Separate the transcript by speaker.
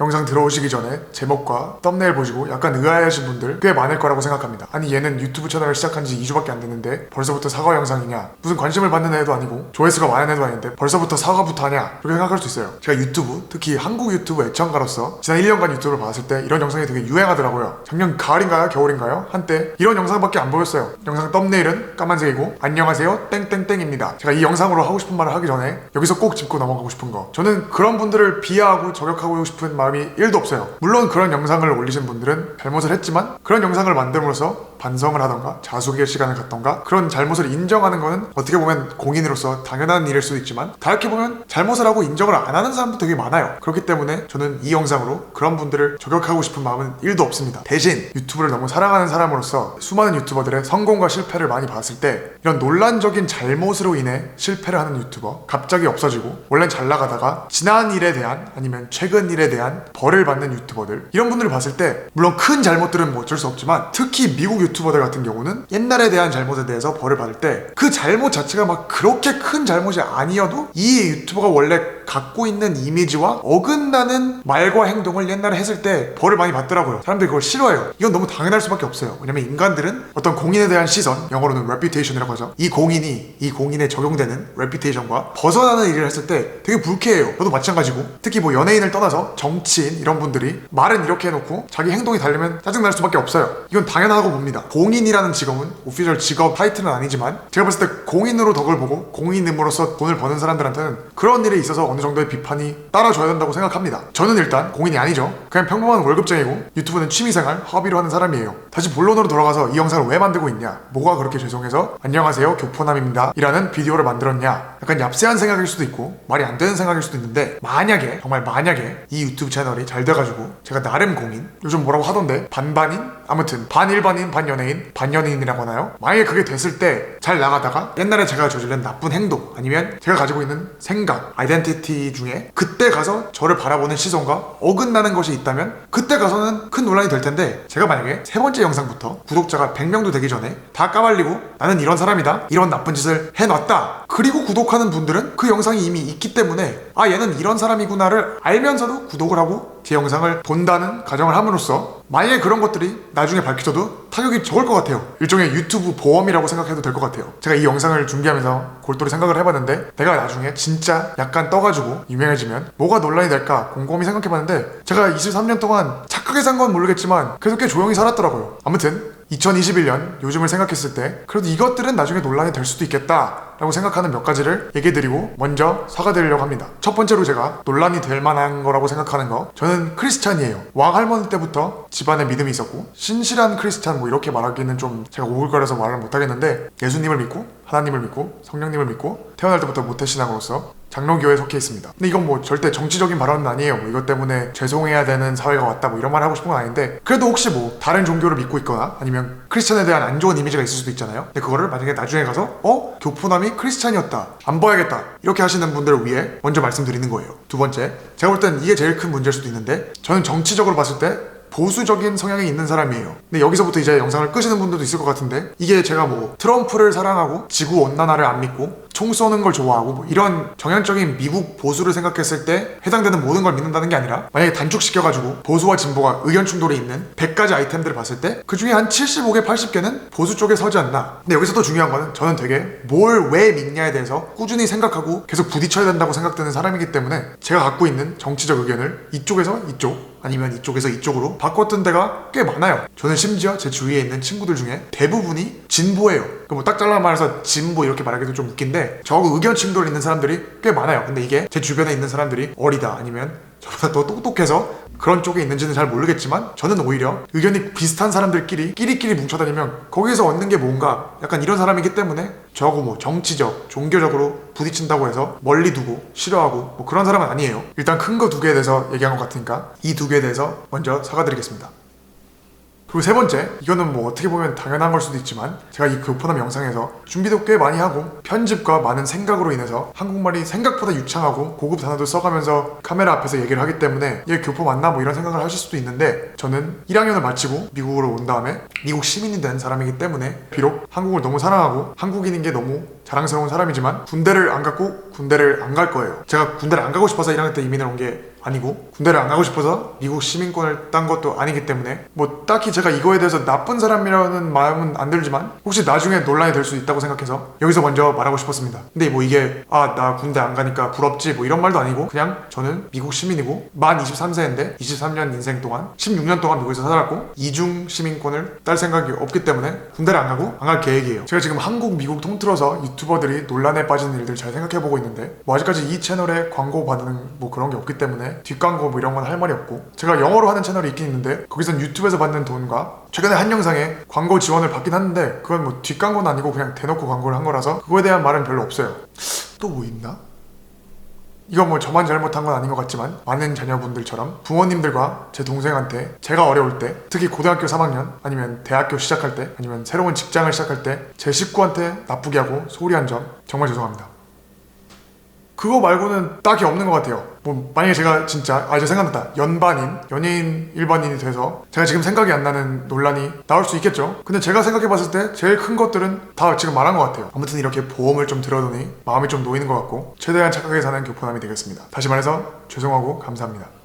Speaker 1: 영상 들어오시기 전에 제목과 썸네일 보시고 약간 의아해하신 분들 꽤 많을 거라고 생각합니다. 아니 얘는 유튜브 채널을 시작한 지 2주밖에 안 됐는데 벌써부터 사과 영상이냐? 무슨 관심을 받는 애도 아니고 조회수가 많은 애도 아닌데 벌써부터 사과부터 하냐? 그렇게 생각할 수 있어요. 제가 유튜브, 특히 한국 유튜브 애청가로서 지난 1년간 유튜브를 봤을 때 이런 영상이 되게 유행하더라고요. 작년 가을인가요? 겨울인가요? 한때 이런 영상밖에 안 보였어요. 영상 썸네일은 까만색이고 안녕하세요 땡땡땡입니다. 제가 이 영상으로 하고 싶은 말을 하기 전에 여기서 꼭 짚고 넘어가고 싶은 거 저는 그런 분들을 비하하고 저격하고 싶은 마음이 1도 없어요. 물론 그런 영상을 올리신 분들은 잘못을 했지만 그런 영상을 만듦으로써 반성을 하던가 자숙의 시간을 갖던가 그런 잘못을 인정하는 거는 어떻게 보면 공인으로서 당연한 일일 수도 있지만 다르게 보면 잘못을 하고 인정을 안 하는 사람도 되게 많아요. 그렇기 때문에 저는 이 영상으로 그런 분들을 저격하고 싶은 마음은 1도 없습니다. 대신 유튜브를 너무 사랑하는 사람으로서 수많은 유튜버들의 성공과 실패를 많이 봤을 때 이런 논란적인 잘못으로 인해 실패를 하는 유튜버 갑자기 없어지고 원래는 잘 나가다가 지난 일에 대한 아니면 최근 일에 대한 벌을 받는 유튜버들 이런 분들을 봤을 때 물론 큰 잘못들은 뭐 어쩔 수 없지만 특히 미국 유튜버 들 같은 경우는 옛날에 대한 잘못에 대해서 벌을 받을 때 그 잘못 자체가 막 그렇게 큰 잘못이 아니어도 이 유튜버가 원래 갖고 있는 이미지와 어긋나는 말과 행동을 옛날에 했을 때 벌을 많이 받더라고요. 사람들이 그걸 싫어해요. 이건 너무 당연할 수밖에 없어요. 왜냐면 인간들은 어떤 공인에 대한 시선, 영어로는 reputation이라고 하죠. 이 공인이 이 공인에 적용되는 reputation과 벗어나는 일을 했을 때 되게 불쾌해요. 저도 마찬가지고 특히 뭐 연예인을 떠나서 정치인 이런 분들이 말은 이렇게 해놓고 자기 행동이 다르면 짜증날 수밖에 없어요. 이건 당연하다고 봅니다. 공인이라는 직업은 오피셜 직업 타이틀은 아니지만 제가 봤을 때 공인으로 덕을 보고 공인임으로써 돈을 버는 사람들한테는 그런 일에 있어서 어느 정도의 비판이 따라줘야 된다고 생각합니다. 저는 일단 공인이 아니죠. 그냥 평범한 월급쟁이고 유튜브는 취미생활, 허비로 하는 사람이에요. 다시 본론으로 돌아가서 이 영상을 왜 만들고 있냐? 뭐가 그렇게 죄송해서 안녕하세요 교포남입니다. 이라는 비디오를 만들었냐? 약간 얍세한 생각일 수도 있고 말이 안 되는 생각일 수도 있는데 만약에 정말 만약에 이 유튜브 채널이 잘 돼가지고 제가 나름 공인 요즘 뭐라고 하던데 반반인 아무튼 반일반인 반 연예인 반 연예인이라고 하나요? 만약에 그게 됐을 때 잘 나가다가 옛날에 제가 저지른 나쁜 행동 아니면 제가 가지고 있는 생각 아이덴티티 중에 그때 가서 저를 바라보는 시선과 어긋나는 것이 있다면 그때 가서는 큰 논란이 될 텐데 제가 만약에 세 번째 영상부터 구독자가 100명도 되기 전에 다 까발리고 나는 이런 사람이다 이런 나쁜 짓을 해놨다 그리고 구독하는 분들은 그 영상이 이미 있기 때문에 아 얘는 이런 사람이구나를 알면서도 구독을 하고 제 영상을 본다는 가정을 함으로써 만약에 그런 것들이 나중에 밝혀져도 타격이 적을 것 같아요. 일종의 유튜브 보험이라고 생각해도 될 것 같아요. 제가 이 영상을 준비하면서 골똘히 생각을 해봤는데 내가 나중에 진짜 약간 떠가지고 유명해지면 뭐가 논란이 될까 곰곰이 생각해봤는데 제가 23년 동안 착하게 산 건 모르겠지만 그래도 꽤 조용히 살았더라고요. 아무튼 2021년 요즘을 생각했을 때 그래도 이것들은 나중에 논란이 될 수도 있겠다 라고 생각하는 몇 가지를 얘기해 드리고 먼저 사과드리려고 합니다. 첫 번째로 제가 논란이 될 만한 거라고 생각하는 거. 저는 크리스찬이에요. 왕 할머니 때부터 집안에 믿음이 있었고 신실한 크리스찬 뭐 이렇게 말하기는 좀 제가 오글거려서 말을 못하겠는데 예수님을 믿고 하나님을 믿고 성령님을 믿고 태어날 때부터 모태신앙으로서 장로교회에 속해 있습니다. 근데 이건 뭐 절대 정치적인 발언은 아니에요. 뭐 이것 때문에 죄송해야 되는 사회가 왔다 뭐 이런 말 하고 싶은 건 아닌데 그래도 혹시 뭐 다른 종교를 믿고 있거나 아니면 크리스천에 대한 안 좋은 이미지가 있을 수도 있잖아요. 근데 그거를 만약에 나중에 가서 어 교포남이 크리스찬이었다 안 봐야겠다 이렇게 하시는 분들을 위해 먼저 말씀드리는 거예요. 두 번째 제가 볼 땐 이게 제일 큰 문제일 수도 있는데 저는 정치적으로 봤을 때 보수적인 성향이 있는 사람이에요. 근데 여기서부터 이제 영상을 끄시는 분들도 있을 것 같은데 이게 제가 뭐 트럼프를 사랑하고 지구 온난화를 안 믿고 총 쏘는 걸 좋아하고 뭐 이런 정형적인 미국 보수를 생각했을 때 해당되는 모든 걸 믿는다는 게 아니라 만약에 단축시켜가지고 보수와 진보가 의견 충돌이 있는 100가지 아이템들을 봤을 때 그 중에 한 75개, 80개는 보수 쪽에 서지 않나. 근데 여기서 또 중요한 거는 저는 되게 뭘 왜 믿냐에 대해서 꾸준히 생각하고 계속 부딪혀야 된다고 생각되는 사람이기 때문에 제가 갖고 있는 정치적 의견을 이쪽에서 이쪽 아니면 이쪽에서 이쪽으로 바꿨던 데가 꽤 많아요. 저는 심지어 제 주위에 있는 친구들 중에 대부분이 진보예요. 뭐딱 잘라 말해서 진보 이렇게 말하기도 좀 웃긴데 저하고 의견 충돌 있는 사람들이 꽤 많아요. 근데 이게 제 주변에 있는 사람들이 어리다 아니면 저보다 더 똑똑해서 그런 쪽에 있는지는 잘 모르겠지만 저는 오히려 의견이 비슷한 사람들끼리 끼리끼리 뭉쳐다니면 거기서 얻는 게 뭔가 약간 이런 사람이기 때문에 저하고 뭐 정치적, 종교적으로 부딪힌다고 해서 멀리 두고 싫어하고 뭐 그런 사람은 아니에요. 일단 큰 거 두 개에 대해서 얘기한 것 같으니까 이 두 개에 대해서 먼저 사과드리겠습니다. 그리고 세 번째, 이거는 뭐 어떻게 보면 당연한 걸 수도 있지만 제가 이 교포남 영상에서 준비도 꽤 많이 하고 편집과 많은 생각으로 인해서 한국말이 생각보다 유창하고 고급 단어도 써가면서 카메라 앞에서 얘기를 하기 때문에 얘 교포 맞나 뭐 이런 생각을 하실 수도 있는데 저는 1학년을 마치고 미국으로 온 다음에 미국 시민이 된 사람이기 때문에 비록 한국을 너무 사랑하고 한국인인 게 너무 자랑스러운 사람이지만 군대를 안 갔고 군대를 안 갈 거예요. 제가 군대를 안 가고 싶어서 1학년 때 이민을 온게 아니고 군대를 안 가고 싶어서 미국 시민권을 딴 것도 아니기 때문에 뭐 딱히 제가 이거에 대해서 나쁜 사람이라는 마음은 안 들지만 혹시 나중에 논란이 될 수 있다고 생각해서 여기서 먼저 말하고 싶었습니다. 근데 뭐 이게 아 나 군대 안 가니까 부럽지 뭐 이런 말도 아니고 그냥 저는 미국 시민이고 만 23세인데 23년 인생 동안 16년 동안 미국에서 살았고 이중 시민권을 딸 생각이 없기 때문에 군대를 안 가고 안 갈 계획이에요. 제가 지금 한국 미국 통틀어서 유튜버들이 논란에 빠진 일들 잘 생각해 보고 있는데 뭐 아직까지 이 채널에 광고 받는 뭐 그런 게 없기 때문에 뒷광고 뭐 이런 건 할 말이 없고 제가 영어로 하는 채널이 있긴 있는데 거기선 유튜브에서 받는 돈과 최근에 한 영상에 광고 지원을 받긴 하는데 그건 뭐 뒷광고는 아니고 그냥 대놓고 광고를 한 거라서 그거에 대한 말은 별로 없어요. 또 뭐 있나? 이건 뭐 저만 잘못한 건 아닌 것 같지만 많은 자녀분들처럼 부모님들과 제 동생한테 제가 어려울 때 특히 고등학교 3학년 아니면 대학교 시작할 때 아니면 새로운 직장을 시작할 때 제 식구한테 나쁘게 하고 소홀히 한 점 정말 죄송합니다. 그거 말고는 딱히 없는 것 같아요. 뭐 만약에 제가 진짜 아 이제 생각났다 연반인 연예인 일반인이 돼서 제가 지금 생각이 안 나는 논란이 나올 수 있겠죠. 근데 제가 생각해봤을 때 제일 큰 것들은 다 지금 말한 것 같아요. 아무튼 이렇게 보험을 좀 들어두니 마음이 좀 놓이는 것 같고 최대한 착하게 사는 교포남이 되겠습니다. 다시 말해서 죄송하고 감사합니다.